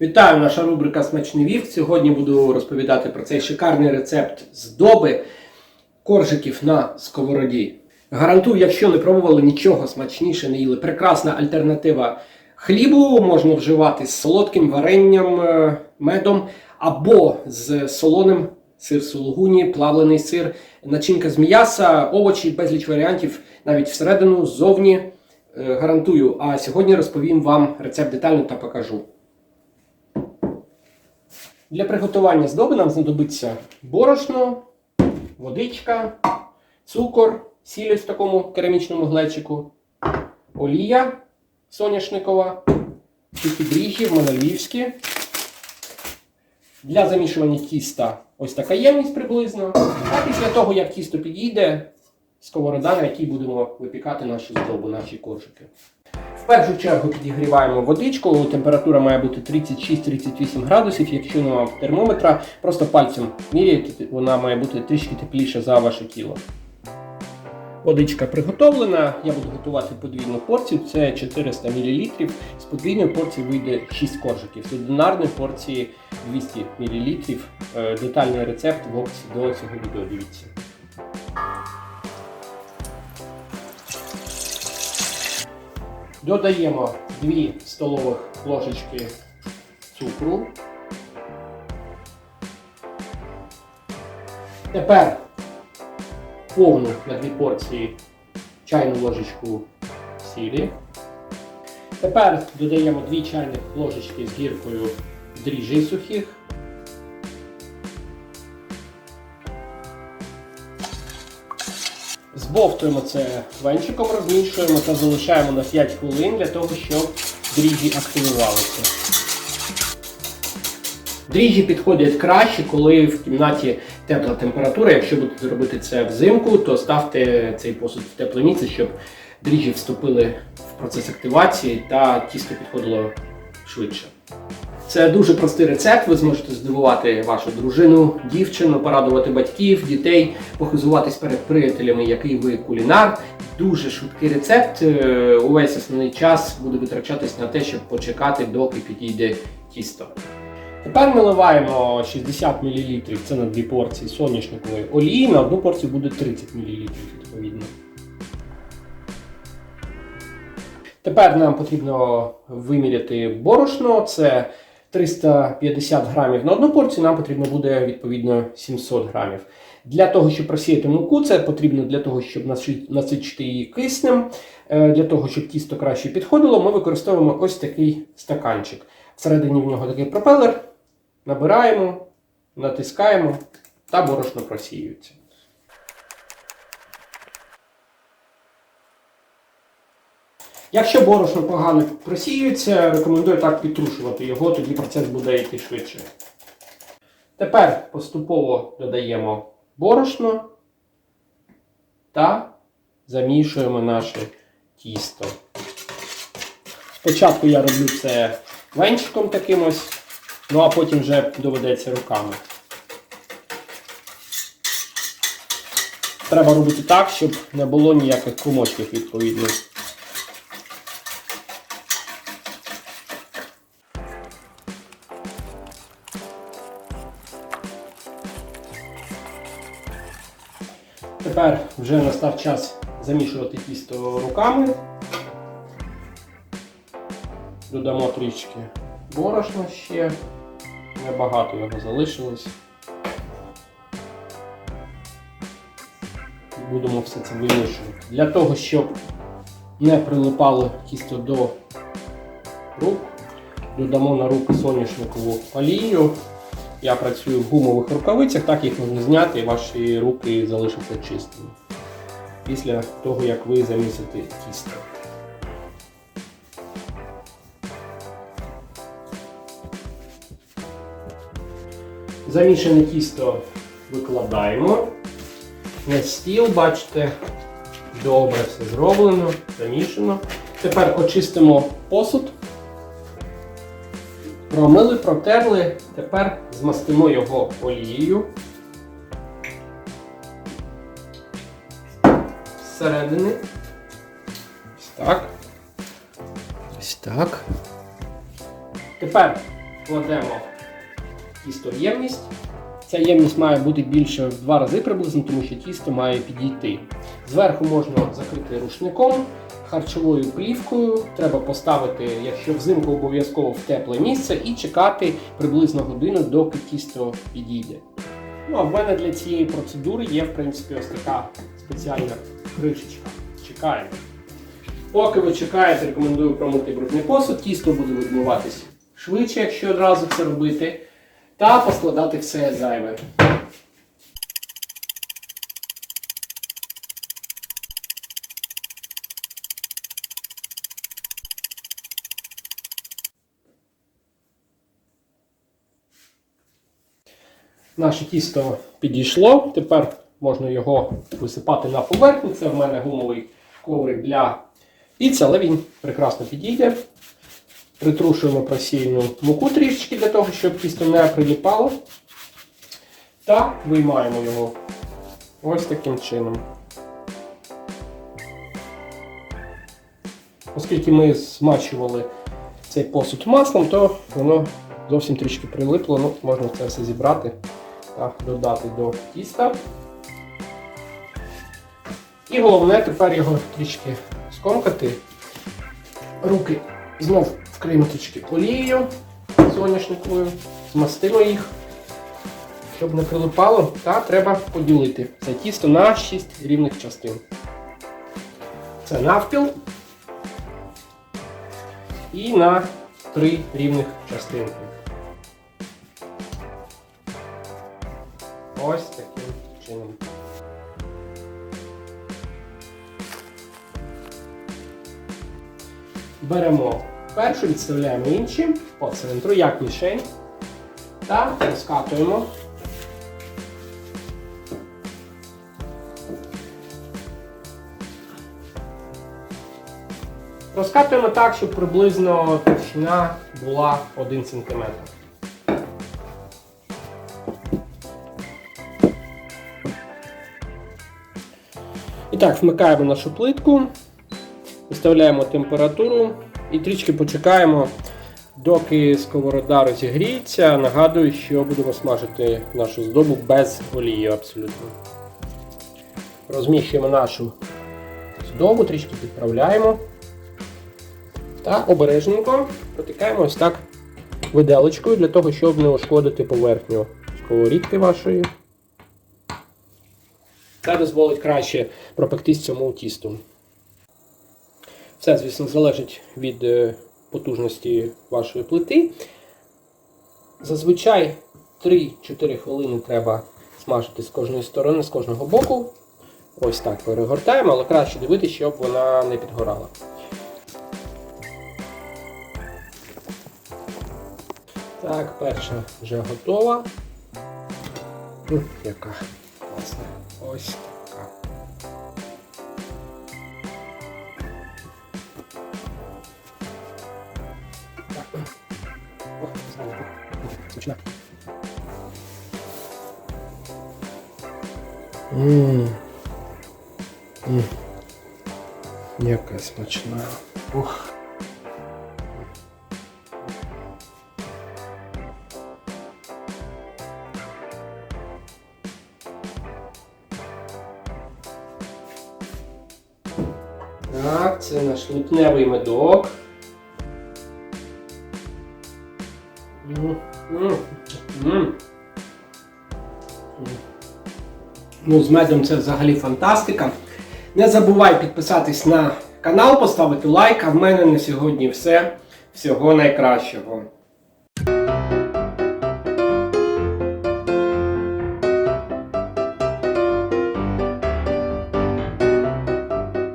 Вітаю, наша рубрика Смачний вівк. Сьогодні буду розповідати про цей шикарний рецепт здоби коржиків на сковороді. Гарантую, якщо не пробували нічого смачніше не їли. Прекрасна альтернатива хлібу можна вживати з солодким варенням, е, медом або з солоним сир сулугуні, плавлений сир, начинка з м'яса, овочі, безліч варіантів, навіть всередину, ззовні. Е, Гарантую. А сьогодні розповім вам рецепт детально та покажу. Для приготування здоби нам знадобиться борошно, водичка, цукор, сіль в такому керамічному глечику, олія соняшникова, сухі дріжджі в мене львівські. Для замішування тіста ось така ємність приблизно. А після того, як тісто підійде, сковорода, на якій будемо випікати нашу здобу, наші коржики. В першу чергу підігріваємо водичку, температура має бути 36-38 градусів. Якщо немає термометра, просто пальцем міряєте, вона має бути трішки тепліша за ваше тіло. Водичка приготовлена, я буду готувати подвійну порцію, це 400 мл. З подвійної порції вийде 6 коржиків. З одинарної порції 200 мл. Е, Детальний рецепт в описі до цього відео дивіться. Додаємо 2 столових ложечки цукру. Тепер повну на дві порції чайну ложечку сілі. Тепер додаємо 2 чайних ложечки з гіркою дріжджей сухих. Збовтуємо це венчиком, розмішуємо та залишаємо на 5 хвилин для того, щоб дріжджі активувалися. Дріжджі підходять краще, коли в кімнаті тепла температура. Якщо будете робити це взимку, то ставте цей посуд в тепле місце, щоб дріжджі вступили в процес активації та тісто підходило швидше. Це дуже простий рецепт. Ви зможете здивувати вашу дружину, дівчину, порадувати батьків, дітей, похизуватись перед приятелями, який ви кулінар. Дуже швидкий рецепт. Е, Увесь основний час буде витрачатись на те, щоб почекати, доки підійде тісто. Тепер наливаємо 60 мл, це на дві порції соняшникової олії, на одну порцію буде 30 мл відповідно. Тепер нам потрібно виміряти борошно, це 350 грамів на одну порцію, нам потрібно буде відповідно 700 грамів. Для того, щоб просіяти муку, це потрібно для того, щоб насичити її киснем. Е, Для того, щоб тісто краще підходило, ми використовуємо ось такий стаканчик. Всередині в нього такий пропелер. Набираємо, натискаємо та борошно просіюється. Якщо борошно погано просіюється, рекомендую так підтрушувати його, тоді процес буде йти швидше. Тепер поступово додаємо борошно та замішуємо наше тісто. Спочатку я роблю це венчиком таким ось, ну а потім вже доведеться руками. Треба робити так, щоб не було ніяких комочків відповідно. Вже настав час замішувати тісто руками. Додамо трішки борошна ще. Небагато його залишилось. Будемо все це вимішувати. Для того, щоб не прилипало тісто до рук, додамо на руки соняшникову олію. Я працюю в гумових рукавицях, так їх можна зняти і ваші руки залишаться чистими. Після того, як ви замісите тісто. Замішане тісто викладаємо на стіл, бачите, добре все зроблено, замішано. Тепер очистимо посуд. Промили, протерли, тепер змастимо його олією. Зсередини. Ось так. Ось так. Тепер кладемо тісто в ємність. Ця ємність має бути більше в два рази приблизно, тому що тісто має підійти. Зверху можна закрити рушником, харчовою плівкою. Треба поставити, якщо взимку обов'язково в тепле місце, і чекати приблизно годину, доки тісто підійде. Ну, а в мене для цієї процедури є, в принципі, ось така спеціальна кришечка. Чекаємо. Поки ви чекаєте, рекомендую промити брудний посуд, тісто буде відмиватись швидше, якщо одразу це робити, та поскладати все зайве. Наше тісто підійшло. Тепер можна його висипати на поверхню. Це в мене гумовий коврик для піци, але він прекрасно підійде. Притрушуємо просійну муку трішечки для того, щоб тісто не приліпало. Та виймаємо його ось таким чином. Оскільки ми змачували цей посуд маслом, то воно зовсім трішки прилипло, ну, можна це все зібрати та додати до тіста. І головне тепер його трішки скомкати. Руки знов вкриємо трішки олією соняшниковою, змастимо їх, щоб не прилипало, та треба поділити це тісто на 6 рівних частин. Це навпіл і на 3 рівних частинки. Ось таким чином. Беремо першу, відставляємо інші по центру, як мішень, та розкатуємо. Розкатуємо так, щоб приблизно товщина була 1 см. Так, вмикаємо нашу плитку, виставляємо температуру і трішки почекаємо, доки сковорода розігріється. Нагадую, що будемо смажити нашу здобу без олії абсолютно. Розміщуємо нашу здобу, трішки підправляємо. Та обережненько протикаємо ось так виделочкою для того, щоб не ушкодити поверхню сковорідки вашої. Це дозволить краще пропектись цьому тісту. Все, звісно, залежить від е, потужності вашої плити. Зазвичай 3-4 хвилини треба смажити з кожної сторони, з кожного боку. Ось так перегортаємо, але краще дивитися, щоб вона не підгорала. Так, перша вже готова. Яка. Ось така. Так. О, знову. Смачна. Ммм. Ммм. Яка смачна. Ух. Так, це наш липневий медок. Ну, з медом це взагалі фантастика. Не забувай підписатись на канал, поставити лайк, а в мене на сьогодні все. Всього найкращого.